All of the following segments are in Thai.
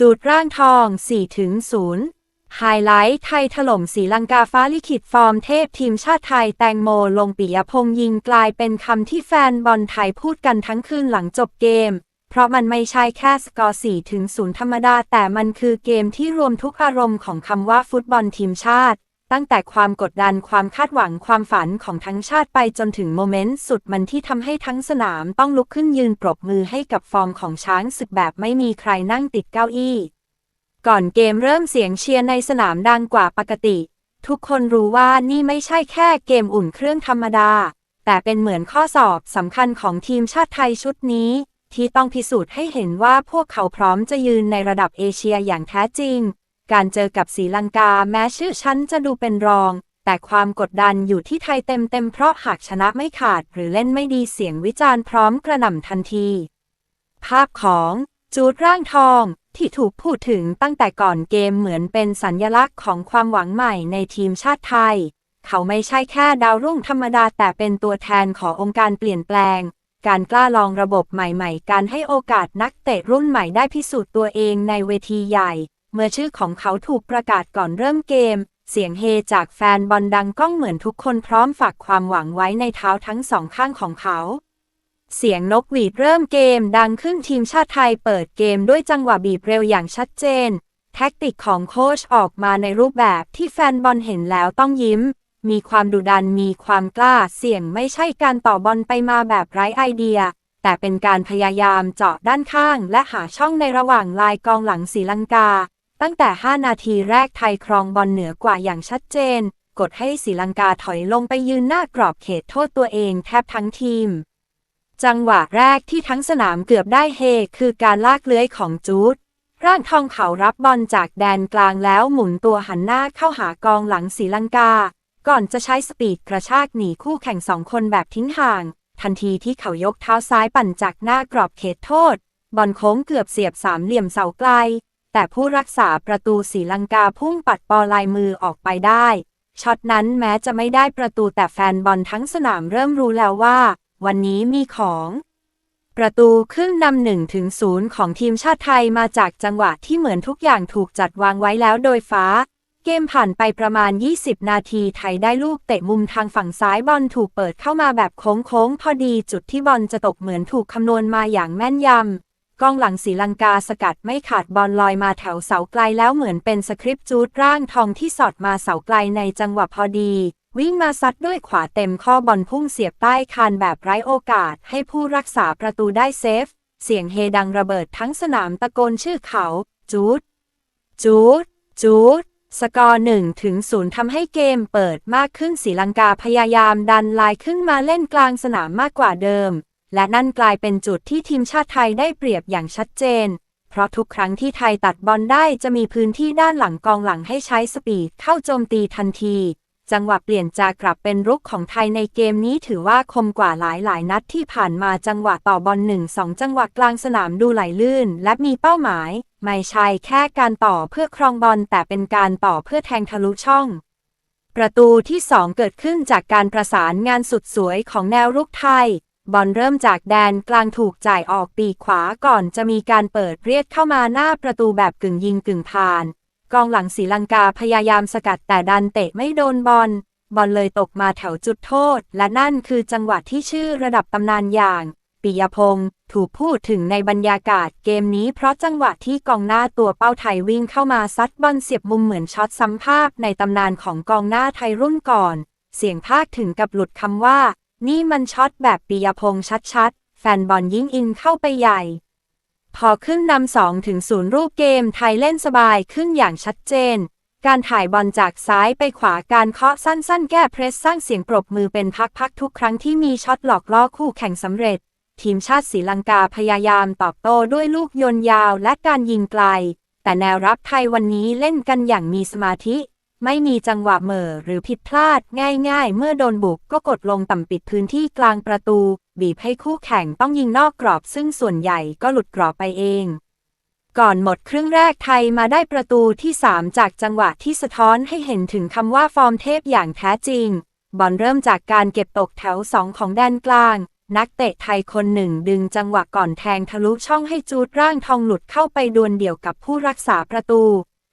จูดร่างทอง 4-0 ไฮไลท์ไทยถล่มสีลังกาฟ้าลิขิตฟอร์มเทพทีมชาติไทยแตงโมลงปิยพงษ์ยิงกลายเป็นคำที่แฟนบอลไทยพูดกันทั้งคืนหลังจบเกม เพราะมันไม่ใช่แค่สกอร์ 4-0 ธรรมดา แต่มันคือเกมที่รวมทุกอารมณ์ของคำว่าฟุตบอลทีมชาติ ตั้งแต่ความกดดันความคาดหวังความฝันของทั้งชาติไปจนถึงโมเมนต์สุดมันที่ทำให้ทั้งสนามต้องลุกขึ้นยืนปรบมือให้กับฟอร์มของช้างศึกแบบไม่มีใครนั่งติดเก้าอี้ ก่อนเกมเริ่มเสียงเชียร์ในสนามดังกว่าปกติ ทุกคนรู้ว่านี่ไม่ใช่แค่เกมอุ่นเครื่องธรรมดา แต่เป็นเหมือนข้อสอบสำคัญของทีมชาติไทยชุดนี้ ที่ต้องพิสูจน์ให้เห็นว่าพวกเขาพร้อมจะยืนในระดับเอเชียอย่างแท้จริง การเจอกับศรีลังกาแม้ชื่อชั้นจะดูเป็นรอง แต่ความกดดันอยู่ที่ไทยเต็มๆเพราะหากชนะไม่ขาดหรือเล่นไม่ดีเสียงวิจารณ์พร้อมกระหน่ำทันที ภาพของจูดร่างทองที่ถูกพูดถึงตั้งแต่ก่อนเกมเหมือนเป็นสัญญลักษณ์ของความหวังใหม่ในทีมชาติไทย เขาไม่ใช่แค่ดาวรุ่งธรรมดาแต่เป็นตัวแทนขององค์การเปลี่ยนแปลง การกล้าลองระบบใหม่ๆ การให้โอกาสนักเตะรุ่นใหม่ได้พิสูจน์ตัวเองในเวทีใหญ่ เมื่อชื่อของเขาถูกประกาศก่อนเริ่มเกม เสียงเฮจากแฟนบอลดังก้องเหมือนทุกคนพร้อมฝากความหวังไว้ในเท้าทั้งสองข้างของเขา เสียงนกหวีดเริ่มเกมดังขึ้นทีมชาติไทยเปิดเกมด้วยจังหวะบีบเร็วอย่างชัดเจน แท็กติกของโค้ชออกมาในรูปแบบที่แฟนบอลเห็นแล้วต้องยิ้ม มีความดุดันมีความกล้าเสี่ยงไม่ใช่การต่อบอลไปมาแบบไร้ไอเดียแต่เป็นการพยายามเจาะด้านข้าง และหาช่องในระหว่างลายกองหลังศรีลังกา ตั้งแต่ 5 นาทีแรกไทยครองบอลเหนือกว่าอย่างชัดเจน กดให้ศรีลังกาถอยลงไปยืนหน้ากรอบเขตโทษตัวเองแทบทั้งทีม จังหวะแรกที่ทั้งสนามเกือบได้เฮคือการลากเลื้อยของจูดร่างทองเขารับบอลจากแดนกลางแล้วหมุนตัวหันหน้าเข้าหากองหลังศรีลังกา ก่อนจะใช้สปีดกระชากหนีคู่แข่งสองคนแบบทิ้งห่าง ทันทีที่เขายกเท้าซ้ายปั่นจากหน้ากรอบเขตโทษ บอลโค้งเกือบเสียบสามเหลี่ยมเสาไกล แต่ผู้รักษาประตูศรีลังกาพุ่งปัดปอลายมือออกไปได้ ช็อตนั้นแม้จะไม่ได้ประตูแต่แฟนบอลทั้งสนามเริ่มรู้แล้วว่า วันนี้มีของ ประตูขึ้นนำหนึ่งถึงศูนย์ของทีมชาติไทยมาจากจังหวะที่เหมือนทุกอย่างถูกจัดวางไว้แล้วโดยฟ้า เกมผ่านไปประมาณ 20 นาทีไทยได้ลูกเตะมุมทางฝั่งซ้ายบอลถูกเปิดเข้ามาแบบโค้งๆพอดีจุดที่บอลจะตกเหมือนถูกคำนวณมาอย่างแม่นยำ กองหลังศีลังกาสกัดไม่ขาดบอลลอยมาแถวเสาไกลแล้วเหมือนเป็นสคริปต์จูดร่างทองที่สอดมาเสาไกลในจังหวะพอดี วิ่งมาซัดด้วยขวาเต็มข้อบอลพุ่งเสียบใต้คานแบบไร้โอกาส ให้ผู้รักษาประตูได้เซฟ เสียงเฮดังระเบิดทั้งสนามตะโกนชื่อเขา จูด จูด จูดสกอร์1ถึง0ทำให้เกมเปิดมากขึ้นศรีลังกาพยายามดันลายขึ้นมาเล่นกลางสนามมากกว่าเดิม และนั่นกลายเป็นจุดที่ทีมชาติไทยได้เปรียบอย่างชัดเจน เพราะทุกครั้งที่ไทยตัดบอลได้จะมีพื้นที่ด้านหลังกองหลังให้ใช้สปีดเข้าโจมตีทันที จังหวะเปลี่ยนจากกลับเป็นรุกของไทยในเกมนี้ถือว่าคมกว่าหลายหลายนัดที่ผ่านมาจังหวะต่อบอลหนึ่งสองจังหวะกลางสนามดูไหลลื่น และมีเป้าหมาย ไม่ใช่แค่การต่อเพื่อครองบอลแต่เป็นการต่อเพื่อแทงทะลุช่องประตูที่ 2 เกิดขึ้นจากการประสานงานสุดสวยของแนวรุกไทย บอลเริ่มจากแดนกลางถูกจ่ายออกปีขวาก่อนจะมีการเปิดเรียดเข้ามาหน้าประตูแบบกึ่งยิงกึ่งผ่าน กองหลังศรีลังกาพยายามสกัดแต่ดันเตะไม่โดนบอล บอลเลยตกมาแถวจุดโทษ และนั่นคือจังหวะที่ชื่อระดับตำนานอย่าง ปิยพงศ์ถูกพูดถึงในบรรยากาศเกมนี้เพราะจังหวะที่กองหน้าตัวเป้าไทยวิ่งเข้ามาซัดบอลเสียบมุมเหมือนช็อตซ้ำภาพในตำนานของกองหน้าไทยรุ่นก่อน เสียงภาคถึงกับหลุดคำว่า นี่มันช็อตแบบปิยพงศ์ชัดๆ แฟนบอลยิ่งอินเข้าไปใหญ่ พอขึ้นนำสองถึงศูนย์รูปเกมไทยเล่นสบายขึ้นอย่างชัดเจน การถ่ายบอลจากซ้ายไปขวาการเคาะสั้นๆ แก้เพรสสร้างเสียงปรบมือเป็นพักๆ ทุกครั้งที่มีช็อตหลอกล่อคู่แข่งสำเร็จ ทีมชาติศรีลังกาพยายามตอบโต้ด้วยลูกยนยาวและการยิงไกล แต่แนวรับไทยวันนี้เล่นกันอย่างมีสมาธิ ไม่มีจังหวะเมอหรือผิดพลาดง่ายๆ เมื่อโดนบุกก็กดลงต่ำปิดพื้นที่กลางประตู บีบให้คู่แข่งต้องยิงนอกกรอบซึ่งส่วนใหญ่ก็หลุดกรอบไปเอง ก่อนหมดครึ่งแรกไทยมาได้ประตูที่ 3 จากจังหวะที่สะท้อนให้เห็นถึงคำว่าฟอร์มเทพอย่างแท้จริง บอลเริ่มจากการเก็บตกแถว 2 ของแดนกลาง นักเตะไทยคนหนึ่งดึงจังหวะก่อนแทงทะลุช่องให้จูดร่างทองหลุดเข้าไปดวลเดี่ยวกับผู้รักษาประตู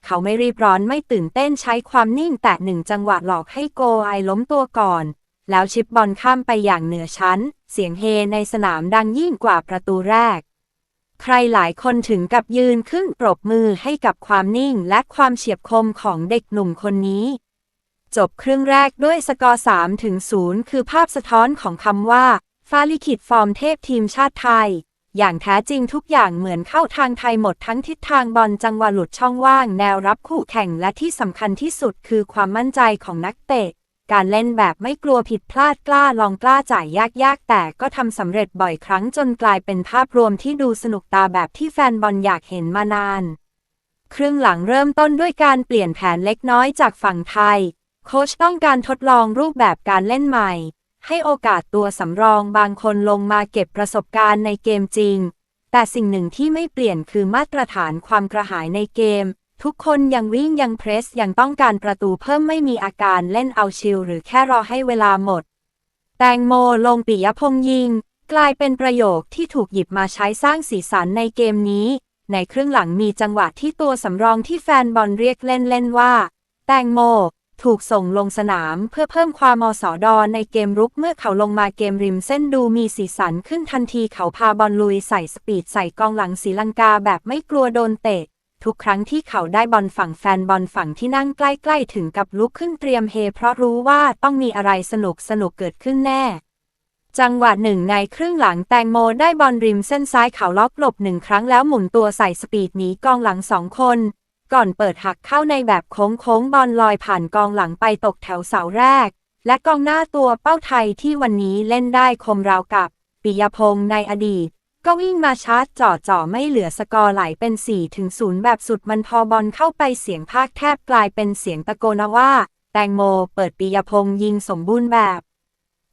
เขาไม่รีบร้อนไม่ตื่นเต้นใช้ความนิ่งแต่หนึ่งจังหวะหลอกให้โกไอล้มตัวก่อน แล้วชิปบอลข้ามไปอย่างเหนือชั้น เสียงเฮในสนามดังยิ่งกว่าประตูแรก ใครหลายคนถึงกับยืนขึ้นปรบมือให้กับความนิ่งและความเฉียบคมของเด็กหนุ่มคนนี้ จบครึ่งแรกด้วยสกอร์3ถึง0คือภาพสะท้อนของคำว่าฟาลิขิตฟอร์มเทพทีมชาติไทย อย่างแท้จริงทุกอย่างเหมือนเข้าทางไทยหมดทั้งทิศทางบอลจังหวะหลุดช่องว่างแนวรับคู่แข่งและที่สำคัญที่สุดคือความมั่นใจของนักเตะ การเล่นแบบไม่กลัวผิดพลาดกล้าลองกล้าจ่ายยากๆ แต่ก็ทำสำเร็จบ่อยครั้งจนกลายเป็นภาพรวมที่ดูสนุกตาแบบที่แฟนบอลอยากเห็นมานาน ครึ่งหลังเริ่มต้นด้วยการเปลี่ยนแผนเล็กน้อยจากฝั่งไทย โค้ชต้องการทดลองรูปแบบการเล่นใหม่ ให้โอกาสตัวสำรองบางคนลงมาเก็บประสบการณ์ในเกมจริง แต่สิ่งหนึ่งที่ไม่เปลี่ยนคือมาตรฐานความกระหายในเกม ทุกคนยังวิ่งยังเพรสยังต้องการประตูเพิ่มไม่มีอาการเล่นเอาชิลหรือแค่รอให้เวลาหมด แตงโมลงปิยพงษ์ยิง กลายเป็นประโยคที่ถูกหยิบมาใช้สร้างสีสันในเกมนี้ ในครึ่งหลังมีจังหวะที่ตัวสำรองที่แฟนบอลเรียกเล่นๆว่า แตงโม ถูกส่งลงสนามเพื่อเพิ่มความมสอดอในเกมรุกเมื่อเขาลงมาเกมริมเส้นดูมีสีสันขึ้นทันทีเขาพาบอลลุยใส่สปีดใส่กองหลังสีลังกาแบบไม่กลัวโดนเตะ ทุกครั้งที่เขาได้บอลฝั่งแฟนบอลฝั่งที่นั่งใกล้ๆถึงกับลุกขึ้นเตรียมเฮเพราะรู้ว่าต้องมีอะไรสนุกสนุกเกิดขึ้นแน่จังหวะหนึ่งในครึ่งหลังแตงโมได้บอลริมเส้นซ้ายเขาล็อกหลบหนึ่งครั้งแล้วหมุนตัวใส่สปีดหนีกองหลังสองคน ก่อนเปิดหักเข้าในแบบโค้งโค้งบอลลอยผ่านกองหลังไปตกแถวเสาแรก และกองหน้าตัวเป้าไทยที่วันนี้เล่นได้คมราวกับปิยพงษ์ในอดีต ก็วิ่งมาชาร์จจ่อจ่อไม่เหลือสกอร์ไหลเป็น4ถึง0แบบสุดมันพอบอลเข้าไปเสียงภาคแทบกลายเป็นเสียงตะโกนว่า แตงโมเปิดปิยพงษ์ยิงสมบูรณ์แบบ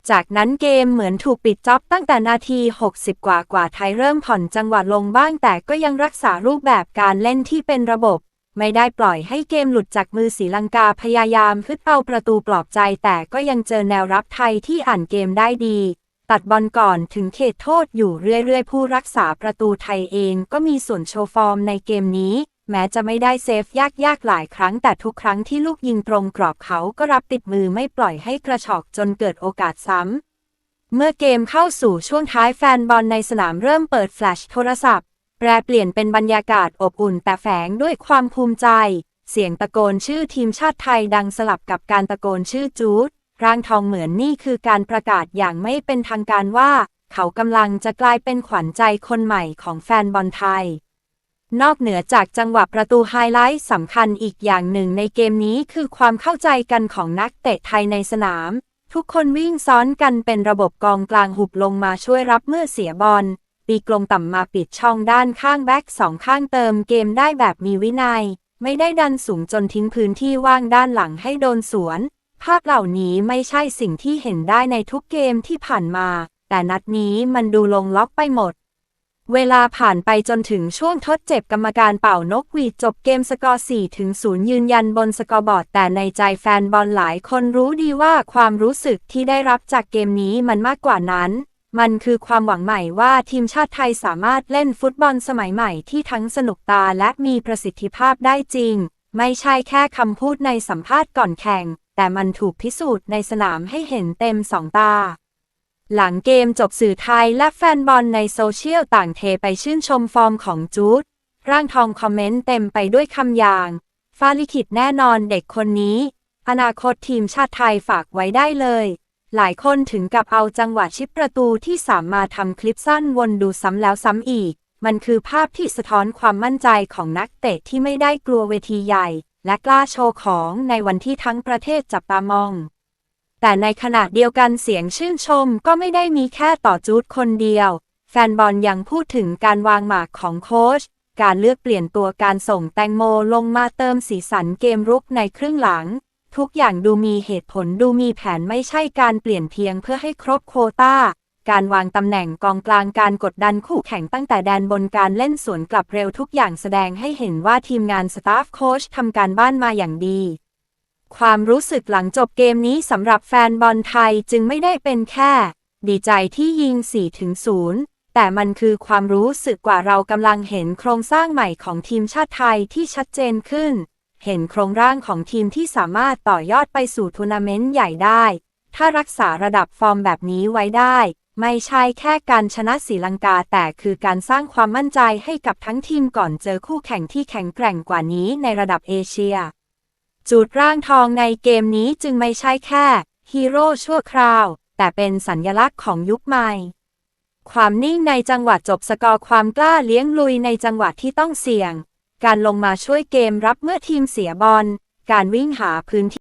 จากนั้นเกมเหมือนถูกปิดจ็อบตั้งแต่นาที 60 กว่ากว่าไทยเริ่มผ่อนจังหวะลงบ้างแต่ก็ยังรักษารูปแบบการเล่นที่เป็นระบบ ไม่ได้ปล่อยให้เกมหลุดจากมือศรีลังกาพยายามขึ้นเอาประตูปลอบใจแต่ก็ยังเจอแนวรับไทยที่อ่านเกมได้ดี ตัดบอลก่อนถึงเขตโทษอยู่เรื่อยๆ ผู้รักษาประตูไทยเองก็มีส่วนโชว์ฟอร์มในเกมนี้ แม้จะไม่ได้เซฟยากๆหลายครั้งแต่ทุกครั้งที่ลูกยิงตรงกรอบเขาก็รับติดมือไม่ปล่อยให้กระชอกจนเกิดโอกาสซ้ำเมื่อเกมเข้าสู่ช่วงท้ายแฟนบอลในสนามเริ่มเปิดแฟลชโทรศัพท์ แปรเปลี่ยนเป็นบรรยากาศอบอุ่นแต่แฝงด้วยความภูมิใจ เสียงตะโกนชื่อทีมชาติไทยดังสลับกับการตะโกนชื่อจูดร่างทองเหมือนนี่คือการประกาศอย่างไม่เป็นทางการว่า เขากำลังจะกลายเป็นขวัญใจคนใหม่ของแฟนบอลไทย นอกเหนือจากจังหวะประตูไฮไลท์สำคัญอีกอย่างหนึ่งในเกมนี้คือความเข้าใจกันของนักเตะไทยในสนาม ทุกคนวิ่งซ้อนกันเป็นระบบกองกลางหุบลงมาช่วยรับเมื่อเสียบอล ปีกลงต่ำมาปิดช่องด้านข้างแบ็กสองข้างเติมเกมได้แบบมีวินัย ไม่ได้ดันสูงจนทิ้งพื้นที่ว่างด้านหลังให้โดนสวน ภาพเหล่านี้ไม่ใช่สิ่งที่เห็นได้ในทุกเกมที่ผ่านมา แต่นัดนี้มันดูลงล็อกไปหมด เวลาผ่านไปจนถึงช่วงทดเจ็บกรรมการเป่านกหวีดจบเกมสกอร์4ถึง0ยืนยันบนสกอร์บอร์ด แต่ในใจแฟนบอลหลายคนรู้ดีว่าความรู้สึกที่ได้รับจากเกมนี้มันมากกว่านั้น มันคือความหวังใหม่ว่าทีมชาติไทยสามารถเล่นฟุตบอลสมัยใหม่ที่ทั้งสนุกตาและมีประสิทธิภาพได้จริง ไม่ใช่แค่คำพูดในสัมภาษณ์ก่อนแข่ง แต่มันถูกพิสูจน์ในสนามให้เห็นเต็มสองตา หลังเกมจบสื่อไทยและแฟนบอลในโซเชียลต่างเทไปชื่นชมฟอร์มของจูดร่างทองคอมเมนต์เต็มไปด้วยคำอย่างฟ้าลิขิตแน่นอนเด็กคนนี้ อนาคตทีมชาติไทยฝากไว้ได้เลย หลายคนถึงกับเอาจังหวะชิปประตูที่สามมาทำคลิปสั้นวนดูซ้ำแล้วซ้ำอีก มันคือภาพที่สะท้อนความมั่นใจของนักเตะที่ไม่ได้กลัวเวทีใหญ่ และกล้าโชว์ของในวันที่ทั้งประเทศจับตามอง แต่ในขณะเดียวกันเสียงชื่นชมก็ไม่ได้มีแค่ต่อจูดคนเดียว แฟนบอลยังพูดถึงการวางหมากของโค้ชการเลือกเปลี่ยนตัวการส่งแตงโมลงมาเติมสีสันเกมรุกในครึ่งหลัง ทุกอย่างดูมีเหตุผลดูมีแผนไม่ใช่การเปลี่ยนเพียงเพื่อให้ครบโคตาการวางตำแหน่งกองกลางการกดดันคู่แข่งตั้งแต่แดนบนการเล่นสวนกลับเร็วทุกอย่างแสดงให้เห็นว่าทีมงานสตาฟโค้ชทำการบ้านมาอย่างดี ความรู้สึกหลังจบเกมนี้สำหรับแฟนบอลไทยจึงไม่ได้เป็นแค่ ดีใจที่ยิง 4-0 แต่มันคือความรู้สึกกว่าเรากำลังเห็นโครงสร้างใหม่ของทีมชาติไทยที่ชัดเจนขึ้น เห็นโครงร่างของทีมที่สามารถต่อยอดไปสู่ทัวร์นาเมนต์ใหญ่ได้ ถ้ารักษาระดับฟอร์มแบบนี้ไว้ได้ ไม่ใช่แค่การชนะศรีลังกาแต่คือการสร้างความมั่นใจให้กับทั้งทีมก่อนเจอคู่แข่งที่แข็งแกร่งกว่านี้ในระดับเอเชีย จุดร่างทองในเกมนี้จึงไม่ใช่แค่ฮีโร่ชั่วคราว แต่เป็นสัญลักษณ์ของยุคใหม่ความนิ่งในจังหวะจบสกอร์ความกล้าเลี้ยงลุยในจังหวะที่ต้องเสี่ยง การลงมาช่วยเกมรับเมื่อทีมเสียบอล การวิ่งหาพื้นที่